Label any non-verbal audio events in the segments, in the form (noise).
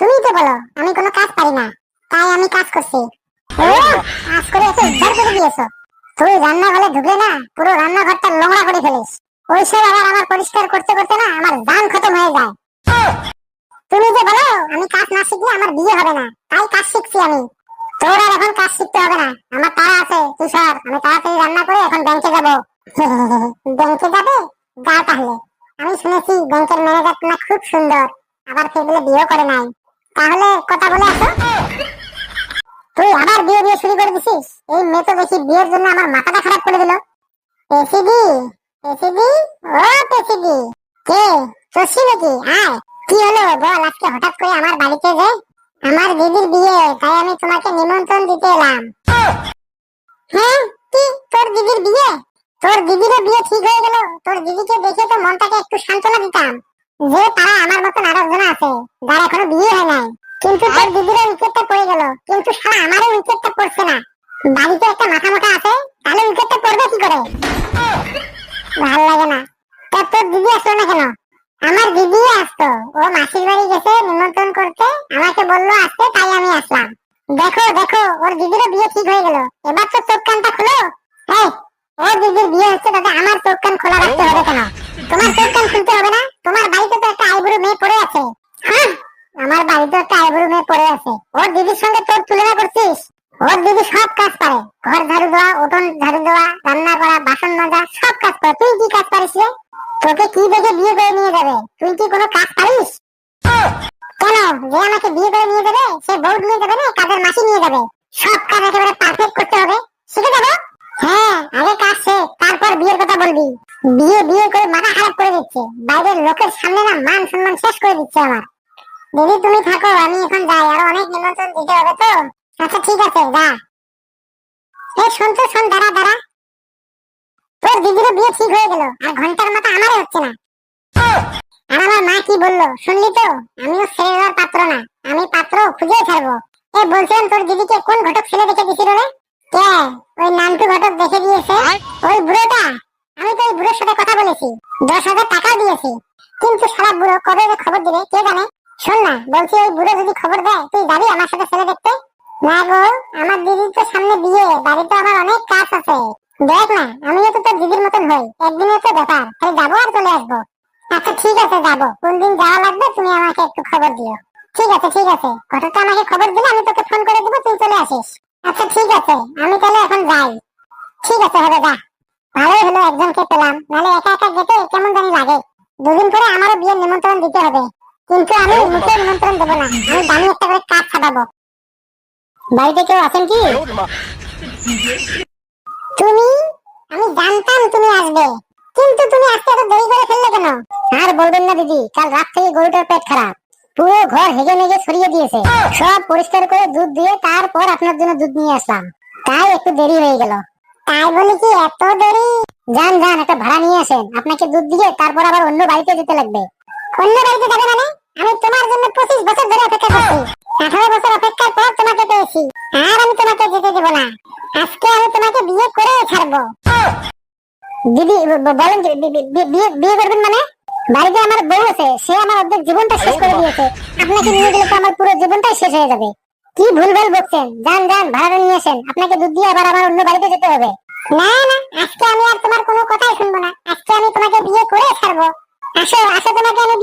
তুমি তো বলো, আমি কোনো কাজ পারি না। তাই আমি কাজ করছি। কাজ করে এসে উদ্ধার দিয়েছ। তুই রান্নাঘরে ঢুকলে না, পুরো রান্নাঘরটা নোংরা করে ফেলিস। ওই সব আবার আমার পরিষ্কার করতে করতে না, আমার দান খতম হয়ে যায়। তুমি যে বলো, আমি কাজ না শিখলে আমার বিয়ে হবে না। তাই কাজ শিখছি আমি। তোর আর এখন কাজ শিখতে হবে না। আমার তারা আছে তুষার আমি তাড়াতাড়ি রান্না করে এখন ব্যাংকে যাব। ব্যাংকে যাবে? যা তাহলে। আমি শুনেছি ব্যাংকের ম্যানেজার না খুব সুন্দর। আবার সে বলে বিয়ে করে নাই। তাহলে কথা বলে আসো। তুই আবার বিয়ে বিয়ে শুরু করে দিছিস? এই মেয়ে তো দেখি বিয়ের জন্য আমার মাথাটা খারাপ করে দিল। পেসিডি পেসিডি ও পেসিডি কে? চষি নাকি? আয়। কি হলো? বল, আজকে হঠাৎ করে আমার বাড়িতে যে আমার দিদির বিয়ে, তাই আমি তোমাকে নিমন্ত্রণ দিতে এলাম। হ্যাঁ কি? তোর দিদির বিয়ে? তোর দিদিরও বিয়ে ঠিক হয়ে গেল। তোর দিদিকে দেখে তো মনটাকে একটু সান্ত্বনা দিতাম যে তারা আমার মতন আরও জন আছে, যার এখনও বিয়ে হয় নাই। কিন্তু তোর দিদিরও উইকেটটা পড়ে গেল। কিন্তু শালা, আমারও উইকেটটা পড়ছে না। বাড়িতে একটা মাথা মোটা আছে, তাহলে উইকেটটা পড়বে কি করে? ভালো লাগে না। তোর দিদি আসলো না কেন? আমার দিদি আসতো। ও মাসির বাড়ি গেছে নিমন্ত্রণ করতে। আমাকে বলল আসতে তাই আমি আসলাম। দেখো দেখো ওর দিদিরও বিয়ে ঠিক হয়ে গেল। এবার তো চোখ কানটা খুলো। এই ওর দিদির বিয়ে হচ্ছে তাতে আমার চোখ কান খোলা রাখতে হবে কেন? তোমার চোখ কান খুলতে হবে না? কাজের যাবে। সব কাজ একেবারে পারফেক্ট করতে হবে। শিখে যাব হ্যাঁ। আগে কাজ শেখ তারপর বিয়ের কথা বলবি। বিয়ে বিয়ে করে মাথা খারাপ করে দিচ্ছে। বাইরের লোকের সামনে না মান সম্মান শেষ করে দিচ্ছে আমার। দিদি তুমি থাকো আমি এখন যাই। আরও অনেক নিমন্ত্রণ দিতে হবে তো? আচ্ছা ঠিক আছে যা। এ শোন তো শোন দাঁড়া দাঁড়া। তোর দিদিরও বিয়ে ঠিক হয়ে গেল আর ঘণ্টার মতো আমারও হচ্ছে না। আর আমার মা কি বলল শুনলি তো? আমিও ছেড়ে দেওয়ার পাত্র না। আমি পাত্র খুঁজে ছাড়বো। এ বলছিলাম তোর দিদিকে কোন ঘটক ছেলে দেখে দিছিল রে? কে? ওই নামটু ঘটক দেখে দিয়েছে? ওই বুড়োটা? আমি তো ওই বুড়োর সাথে কথা বলেছি। দশ হাজার টাকাও দিয়েছি। কিন্তু সারা বুড়ো কবে যে খবর দিবে কে জানে? শোন না বলছি ওই বুড়ো যদি খবর দেয় তুই যাবি আমার সাথে ছেলে দেখতে? না গো আমার দিদির তো সামনে বিয়ে বাড়িতে আমার অনেক কাজ আছে। দেখ না আমিও তো তোর দিদির মতন হই। একদিনের তো ব্যাপার তাই যাব আর চলে আসব। আচ্ছা ঠিক আছে যাব। কোন দিন যাওয়া লাগবে তুমি আমাকে একটু খবর দিও। ঠিক আছে ঠিক আছে। ঘটকটা আমাকে খবর দিলে আমি তোকে ফোন করে দেবো, তুই চলে আসিস। আচ্ছা ঠিক আছে। আমি তাহলে এখন যাই। ঠিক আছে, হবে, যা। ভালোই হলো, একজনকে পেলাম। নাহলে একা একা যেতে কেমন জানি লাগে। দুদিন পরে আমারও বিয়ের নিমন্ত্রণ দিতে হবে। কিন্তু আমি মুখে নিমন্ত্রণ দেবো না। আমি দামি একটা করে কাজ ছাড়াবো বাড়িতে কেউ আছেন কি? তুমি? আমি জানতাম তুমি আসবে। কিন্তু তুমি আজকে এত দেরি করে ফেললে কেন? আর বলবেন না, দিদি। কাল রাত থেকে গরুটার পেট খারাপ। পুরো ঘর হেগে মেগে ছড়িয়ে দিয়েছে। সব পরিষ্কার করে দুধ দিয়ে তারপর আপনার জন্য দুধ নিয়ে আসলাম। তাই একটু দেরি হয়ে গেল। তাই বলি কি, এত দেরি? যান যান, একটা ভাড়া নিয়ে আসেন। আপনাকে দুধ দিয়ে তারপর আবার অন্য বাড়িতে যেতে লাগবে। অন্য বাড়িতে যাবে মানে? আমি তোমার জন্য পঁচিশ বছর ধরে অপেক্ষা করছি। আঠারো বছর অপেক্ষার পর তোমাকে পেয়েছি। আর আমি তোমাকে যেতে দেবো না। আজকে আমি তোমাকে বিয়ে করে ছাড়বো। দিদি বলেন বিয়ে করবেন মানে? বাড়িতে আমার বউ আছে সে আমার অর্ধেক জীবনটা শেষ করে দিয়েছে। আপনাকে নিয়ে গেলে তো আমার পুরো জীবনটাই শেষ হয়ে যাবে। কি ভুল ভুলভাল বকছেন? যান যান ভাড়া নিয়ে আসেন। আপনাকে দুধ দিয়ে আবার আমার অন্য বাড়িতে যেতে হবে। না না আজকে আমি আর তোমার কোনো কথাই শুনব না। আজকে আমি তোমাকে বিয়ে করে ছাড়বো। আসো আসো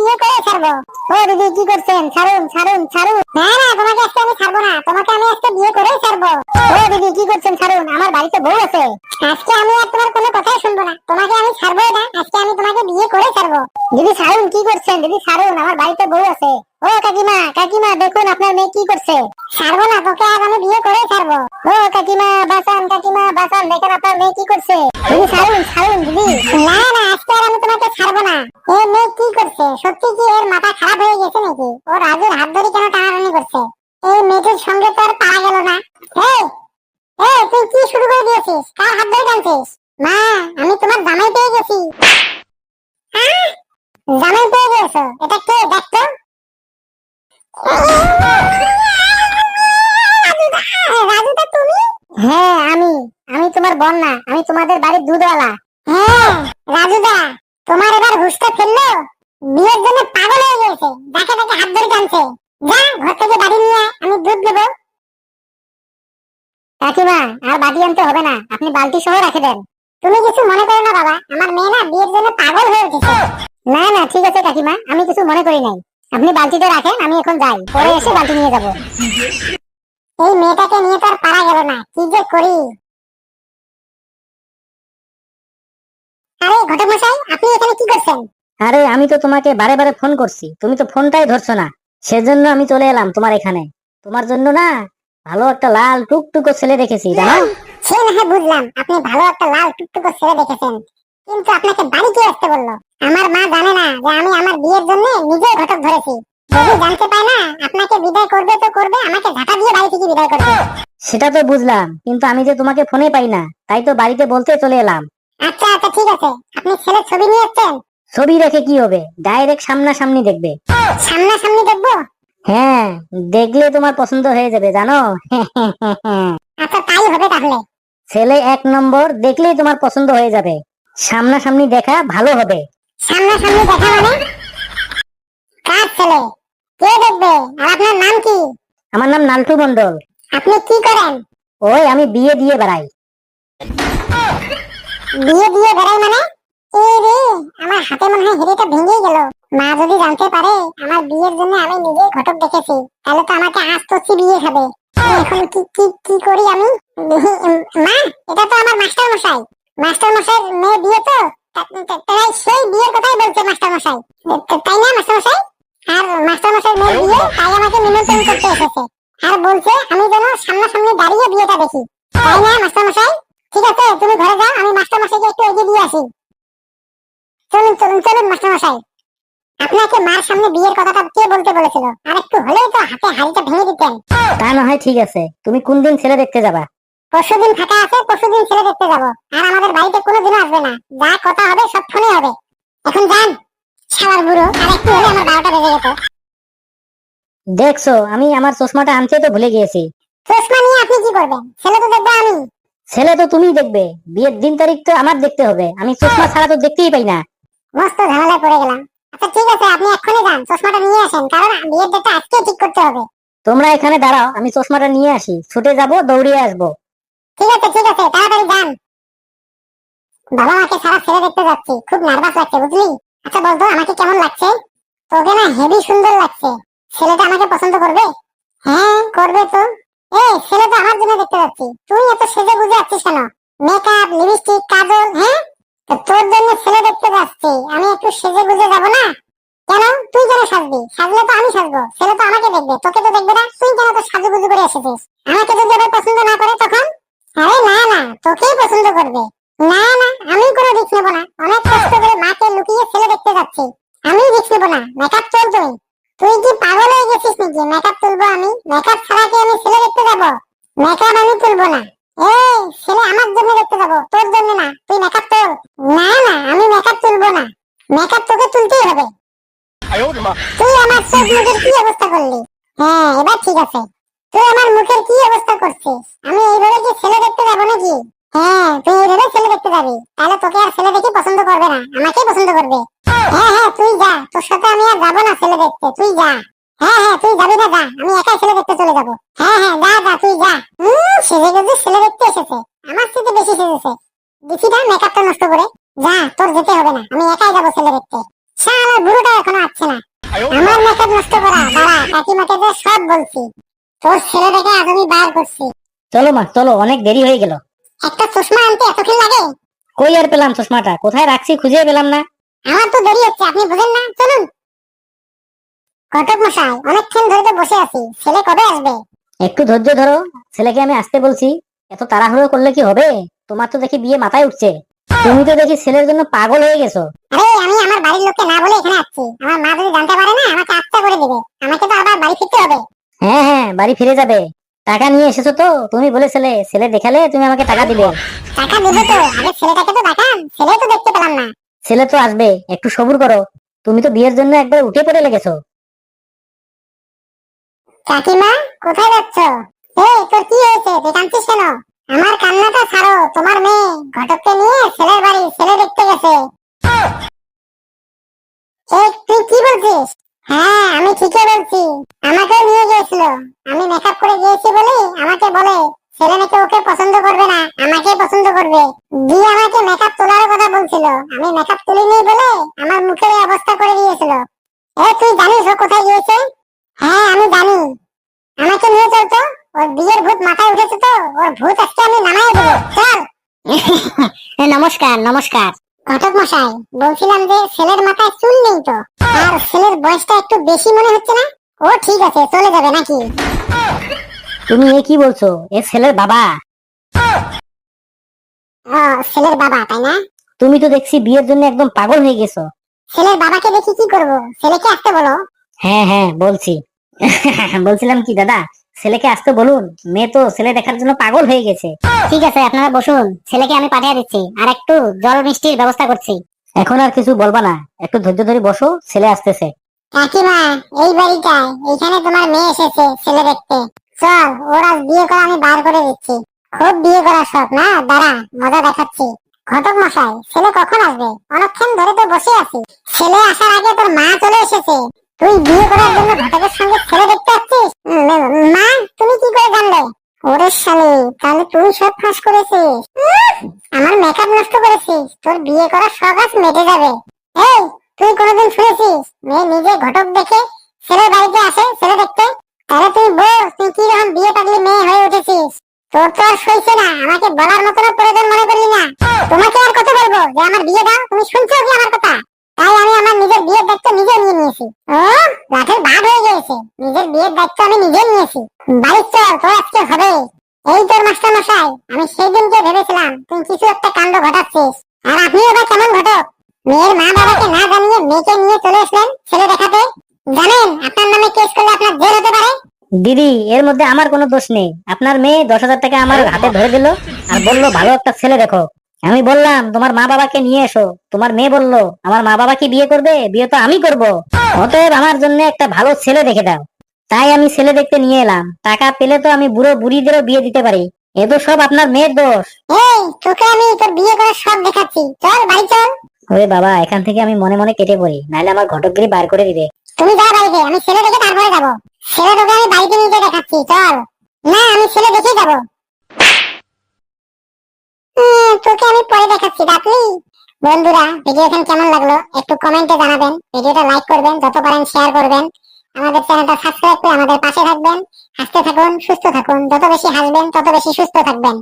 আমি করে ছাড়বো? ও দিদি, কি করছেন? ছাড়ুন ছাড়ুন ছাড়ুন। না না, তোমাকে আজকে আমি ছাড়বো না। তোমাকে আমি আজকে বিয়ে করে ছাড়বো। ও দিদি, কি করছেন? ছাড়ুন। আমার বাড়িতে বউ আছে। আজকে আমি আর তোমার কোনো কথাই শুনব না। তোমাকে আমি ছাড়বো না। আজকে আমি তোমাকে বিয়ে করে ছাড়বো। দিদি, ছাড়ুন, কি করছেন? দিদি, ছাড়ুন। আমার বাড়িতে বউ আছে। ও কাকিমা কাকিমা, দেখুন আপনার মেয়ে কি করছে। ছাড়বো না, তোকে আজ আমি বিয়ে করে ছাড়বো। ও কাকিমা বাসান কাকিমা বাসান দেখেন আপনার মেয়ে কি করছে। দিদি, ছাড়ুন ছাড়ুন, দিদি। না না, আজকে আর আমি তোমাকে ছাড়বো না। এই মেয়ে কি করছে? সত্যি কি এর মাথা খারাপ হয়ে গেছে নাকি? ও রাজুর হাত ধরে কেন টানাটানি করছে? এই মেয়েটির সঙ্গে তো আর পারা গেল না। এই এই, তুই কি শুরু করে দিয়েছিস? কার হাত ধরে টানছিস? মা, আমি তোমার জামাই পেয়ে গেছি। আহ! জামাই পেয়ে গেছো? এটা কে? রাজুদা তুমি? হ্যাঁ আমি। আমি তোমার বোন না আমি তোমাদের বাড়ির দুধওয়ালা। হ্যাঁ রাজুদা তোমার এবার হুঁশটা ফেলল বিয়ের জন্য পাগল হয়ে গেছে যাকে তাকে হাত ধরে টানছে যা ঘর থেকে বাড়ি নিয়ে আয়, আমি দুধ দেবো কাকিমা আর বাটি আনতে হবে না। আপনি বালতি সহ রেখে দেন। তুমি কিছু মনে করো না বাবা, আমার মেয়ে না বিয়ের জন্য পাগল হয়ে উঠেছে। না না, ঠিক আছে কাকিমা, আমি কিছু মনে করি নাই। আপনি বালতিতে রাখেন, আমি এখন যাই। পরে এসে বালতি নিয়ে যাব। এই মেয়েটাকে নিয়ে তো আর পারা গেল না, কি যে করি? আরে ঘটক মশাই আপনি এখানে কি করছেন? আরে, আমি তো তোমাকে বারে বারে ফোন করছি। তুমি তো ফোনটাই ধরছো না। সেজন্য আমি চলে এলাম তোমার এখানে। তোমার জন্য না ভালো একটা লাল টুকটুকো ছেলে দেখেছি, জানো? সে না হয় বুঝলাম আপনি ভালো একটা লাল টুকটুকো ছেলে দেখেছেন। কিন্তু আপনাকে বাড়ি কে আসতে বলল। আমার মা জানে না যে আমি আমার বিয়ের জন্য নিজেই ঘটক ধরেছি। যদি জানতে পায় না আপনাকে বিদায় করবে তো করবে আমাকে দিয়ে বাড়ি থেকে বিদায় করবে। সেটা তো বুঝলাম কিন্তু আমি যে তোমাকে ফোনে পাই না তাই তো বাড়িতে বলতে চলে এলাম। আচ্ছা আচ্ছা ঠিক আছে। আপনি ছেলের ছবি নিয়ে এসছেন? ছবি রেখে কি হবে? ডাইরেক্ট সামনাসামনি দেখবে। সামনাসামনি দেখব? হ্যাঁ দেখলে তোমার পছন্দ হয়ে যাবে জানো? (laughs) আচ্ছা তাই হবে তাহলে। ছেলে এক নম্বর দেখলেই তোমার পছন্দ হয়ে যাবে। সামনাসামনি দেখা ভালো হবে। সামনাসামনি দেখা মানে? কার ছেলে? কে দেখবে? আর আপনার নাম কি? আমার নাম নালটু মন্ডল আপনি কি করেন? ওই আমি বিয়ে দিয়ে বেড়াই। বিয়ে দিয়ে বেড়াই মানে? এ রে আমার হাতে মনে হয় হেরেটা ভেঙেই গেল। মা যদি জানতে পারে আমার বিয়ের জন্য আমি নিজেই ঘটক দেখেছি তাহলে তো আমাকে আজ তসি বিয়ে খাবে এখন কি কি কি করি আমি? মা এটা তো আমার মাস্টার মশাই মাস্টার মশাই মেয়ে বিয়ে তো তাই সেই বিয়ের কথাই বলছে মাস্টার মশাই তাই না মাস্টার মশাই আর মাস্টার মশাই মেয়ে বিয়ে তাই আমাকে নিমন্ত্রণ করতে (laughs) এসেছে। আর বলছে আমি যেন সামনাসামনি দাঁড়িয়ে বিয়েটা দেখি। তাই না মাস্টার মশাই ঠিক আছে তুমি ঘরে যাও আমি মাস্টার মশাইকে একটু এগিয়ে দিয়ে আসি। চলুন চলুন চলুন মাস্টার মশাই আপনাকে মার সামনে বিয়ের কথাটা কে বলতে বলেছিল? আর একটু হলেই তো হাতে হাড়িটা ভেঙে দিতেন। তা না হয় ঠিক আছে। তুমি কোন দিন ছেলে দেখতে যাবা? পরশুদিন ফাঁকা আছে পরশুদিন ছেলে দেখতে যাব। আর আমাদের বাড়িতে আসবে না। যা কথা হবে সব ফোনে হবে। এখন যান ছাওয়ার বুড়ো। আর একটু হলে আমার বারোটা বেজে যেত দেখছ আমি আমার চশমাটা আনতে তো ভুলে গিয়েছি। চশমা নিয়ে আপনি কি করবেন? ছেলে তো দেখব আমি। ছেলে তো তুমিই দেখবে। বিয়ের দিন তারিখ তো আমার দেখতে হবে। আমি চশমা ছাড়া তো দেখতেই পাই না। মস্ত ঝামেলায় পড়ে গেলাম। আচ্ছা ঠিক আছে আপনি এক্ষুনি যান চশমাটা নিয়ে আসেন কারণ বিয়ের ডেটটা আজকে ঠিক করতে হবে। তোমরা এখানে দাঁড়াও আমি চশমাটা নিয়ে আসি ছুটে যাব দৌড়িয়ে আসব। ঠিক আছে ঠিক আছে তাড়াতাড়ি যান। বাবা মাকে সারা ছেলে দেখতে যাচ্ছি খুব নার্ভাস লাগছে বুঝলি? আচ্ছা বলতো আমাকে কেমন লাগছে? তোকে না হেভি সুন্দর লাগছে। ছেলেটা আমাকে পছন্দ করবে? হ্যাঁ করবে তো। এই ছেলে তো আমার জন্য দেখতে যাচ্ছি। তুই এত সেজে বুঝে যাচ্ছিস কেন? মেকআপ লিপস্টিক কাজল হ্যাঁ? তোর জন্য ছেলে দেখতে যাচ্ছি, আমি একটু সেজে বুঝে যাব না? কেন? তুই কেন সাজবি? সাজলে তো আমি সাজবো, ছেলে তো আমাকে দেখবে, তোকে তো দেখবে না, তুই কেন তো সাজু গুজু করে এসেছিস? আমাকে যদি আবার পছন্দ না করে তখন? আরে না না, তোকেই পছন্দ করবে। না না আমি কোনো রিস্ক নেব না, অনেক কষ্ট করে মাকে লুকিয়ে ছেলে দেখতে যাচ্ছি আমি রিস্ক নেব না মেকআপ চল তুই তুই কি পাগল হয়ে গেছিস নাকি? মেকআপ তুলবো আমি? মেকআপ ছাড়া কি আমি ছেলে দেখতে যাব? মেকআপ আমি তুলবো না। এই, ছেলে আমার জন্য দেখতে যাব, তোর জন্য না, তুই মেকআপ তোল না না আমি মেকআপ তুলবো না মেকআপ তোকে তুলতেই হবে। তুই আমার চোখ মুখের কি অবস্থা করলি? হ্যাঁ এবার ঠিক আছে। তুই আমার মুখের কি অবস্থা করছিস? আমি এইভাবে কি ছেলে দেখতে যাব নাকি? হ্যাঁ তুই এইভাবে ছেলে দেখতে যাবি। তাহলে তোকে আর ছেলে দেখে পছন্দ করবে না। আমাকেই পছন্দ করবে। হ্যাঁ হ্যাঁ তুই যা। তোর সাথে আমি আর যাব না ছেলে দেখতে। তুই যা। হ্যাঁ হ্যাঁ তুই যাবি না, যা। আমি একাই ছেলে দেখতে চলে যাব। হ্যাঁ হ্যাঁ যা যা, তুই যা। হুম সেজে গেছে ছেলে দেখতে এসেছে। আমার থেকে বেশি সেজেছে। দেখি না মেকআপটা নষ্ট করে। যা তোর যেতে হবে না আমি একাই যাব ছেলে দেখতে। বুড়োটা এখনও আসছে না। আমার মেকআপ নষ্ট করা কাকিমাকে সব বলছি। তোর আজ আমি বার করছি। চলো মা চলো অনেক দেরি হয়ে গেল। একটা চশমা আনতে এতক্ষণ লাগে? কই আর পেলাম চশমাটা? কোথায় রাখছি খুঁজে পেলাম না। আমার তো দেরি হচ্ছে আপনি বুঝেন না চলুন। কটক মশাই অনেকক্ষণ ধরে তো বসে আছি ছেলে কবে আসবে? একটু ধৈর্য ধরো ছেলেকে আমি আসতে বলছি। এত তাড়াহুড়ো করলে কি হবে? তোমার তো দেখি বিয়ে মাথায় উঠছে। তুমি তো দেখি ছেলের জন্য পাগল হয়ে গেছো। আরে আমি আমার বাড়ির লোককে না বলে এখানে আসছি। আমার মা যদি জানতে পারে না আমাকে আচ্ছা করে দিবে। আমাকে তো আবার বাড়ি ফিরতে হবে। হ্যাঁ হ্যাঁ বাড়ি ফিরে যাবে। টাকা নিয়ে এসেছ তো? তুমি বলেছিলে ছেলে দেখালে তুমি আমাকে টাকা দিবে টাকা দেবে তো আগে ছেলেটাকে তো দেখান ছেলে তো দেখতে পেলাম না। ছেলে তো আসবে একটু সবুর করো। তুমি তো বিয়ের জন্য একবার উঠে পড়ে লেগেছো। কাকিমা কোথায় যাচ্ছ? এই তোর কি হয়েছে? কাঁদছিস কেন? আমার কান্নাটা ছাড়ো, তোমার মেয়ে ঘটককে নিয়ে ছেলের বাড়ি ছেলে দেখতে গেছে। তুই কি বলছিস? হ্যাঁ আমি ঠিকই বলছি। আমাকেও নিয়ে গিয়েছিল। আমি মেকআপ করে গিয়েছি বলে আমাকে বলে, ছেলে নাকি ওকে পছন্দ করবে না আমাকে পছন্দ করবে। দিয়ে আমাকে মেকআপ তোলার কথা বলছিল। আমি মেকআপ তুলিনি বলে আমার মুখের অবস্থা করে দিয়েছিল। এ, তুই জানিস ও কোথায় গিয়েছে? হ্যাঁ আমি জানি। আমাকে নিয়ে চল তো। ওর বিয়ের ভূত মাথায় উঠেছে তো ওর ভূত আজকে আমি নামাই দেবো চল। (laughs) নমস্কার নমস্কার। ঘটক মশাই বলছিলাম যে ছেলের মাথায় চুল নেই তো আর ছেলের বয়সটা একটু বেশি মনে হচ্ছে না? ও ঠিক আছে চলে যাবে নাকি? তুমি এ কি বলছো? এ ছেলের বাবা। ও ছেলের বাবা তাই না? তুমি তো দেখছি বিয়ের জন্য একদম পাগল হয়ে গেছো। ছেলের বাবাকে দেখি কি করব? ছেলেকে আসতে বলো। হ্যাঁ হ্যাঁ বলছি। (laughs) বলছিলাম কি দাদা? ছেলেকে আসতে বলুন, মেয়ে তো ছেলে দেখার জন্য পাগল হয়ে গেছে। ঠিক আছে, আপনারা বসুন, ছেলেকে আমি পাঠিয়ে দিচ্ছি, আর একটু জল মিষ্টির ব্যবস্থা করছি। এখন আর কিছু বলবা না, একটু ধৈর্য ধরে বসো, ছেলে আসতেছে। কাকিমা, এই বাড়িটায় এইখানে তোমার মেয়ে এসেছে, ছেলে দেখতে। চল, ওর আজ বিয়ে করা আমি বার করে দিচ্ছি। খুব বিয়ে করার শখ, না? দাঁড়া, মজা দেখাচ্ছি। ঘটক মশাই, ছেলে কখন আসবে? অনেকক্ষণ ধরে তো বসে আছি। ছেলে আসার আগে তোর মা চলে এসেছে। তুই বিয়ে করার জন্য ঘটকের সঙ্গে ছেলে দেখতে আসছিস উম, মা তুমি কি করে জানলে ওরে শালি তুই সব ফাঁস করেছিস। আমার মেকআপ নষ্ট করেছিস। তোর বিয়ে করার শখ আজ মেটে যাবে। এই, তুই কোনোদিন শুনেছিস? মেয়ে নিজে ঘটক দেখে ছেলের বাড়িতে আসে, ছেলে দেখতে। তাহলে তুই বল, তুই কি রকম বিয়ে পাগলি মেয়ে হয়ে উঠেছিস? তোর তো আর সইছে না। আমাকে বলার মতো প্রয়োজন মনে করলি না। তোমাকে আর কত বলব? যে আমার বিয়ে দাও, তুমি শুনছো কি আমার কথা? তাই আমি আমার নিজের বিয়ের দায়িত্ব নিজে নিয়ে নিয়েছি। ও লাঠের বাদ হয়ে গিয়েছে। নিজের বিয়ের দায়িত্ব আমি নিজে নিয়েছি। বাড়ি চল, তোর আজকে হবে। এই তোর মাস্টার মশাই, আমি ভেবেছিলাম তুই কিছু একটা কাণ্ড ঘটাচ্ছিস। আর কেমন ঘটক? মেয়ের মা বাবাকে না জানিয়ে মেয়েকে নিয়ে চলে আসলেন ছেলে দেখাতে? জানেন, আপনার নামে কেস করলে আপনার জেল হতে পারে? দিদি, এর মধ্যে আমার কোনো দোষ নেই। আপনার মেয়ে দশ হাজার টাকা আমার হাতে ধরে দিল আর বলল, ভালো একটা ছেলে দেখো। আমি বললাম, তোমার মা বাবাকে নিয়ে এসো। তোমার মেয়ে বলল, আমার মা বাবা কি বিয়ে করবে? বিয়ে তো আমি করব। অতএব আমার জন্য একটা ভালো ছেলে দেখে দাও। তাই আমি ছেলে দেখতে নিয়ে এলাম। টাকা পেলে তো আমি বুড়ো বুড়িদেরও বিয়ে দিতে পারি। এ তো সব আপনার মেয়ের দোষ। এই তোকে আমি তোর বিয়ে করার সব দেখাচ্ছি। চল বাড়ি চল। ওরে বাবা এখান থেকে আমি মনে মনে কেটে পড়ি। নাহলে আমার ঘটকগিরি বার করে দিবে। তুমি যা বাড়িতে আমি ছেলে দেখে তারপরে যাব। ছেলে তোকে আমি বাড়িতে নিয়ে যেয়ে দেখাচ্ছি চল। না আমি ছেলে দেখেই যাব। তোকে আমি পরে দেখাচ্ছি ডাকলি বন্ধুরা ভিডিও এখন কেমন লাগল? একটু কমেন্টে জানাবেন। ভিডিওটা লাইক করবেন যত পারেন শেয়ার করবেন। আমাদের চ্যানেলটা সাবস্ক্রাইব করে আমাদের পাশে থাকবেন, হাসতে থাকুন, সুস্থ থাকুন, যত বেশি হাসবেন, তত বেশি সুস্থ থাকবেন।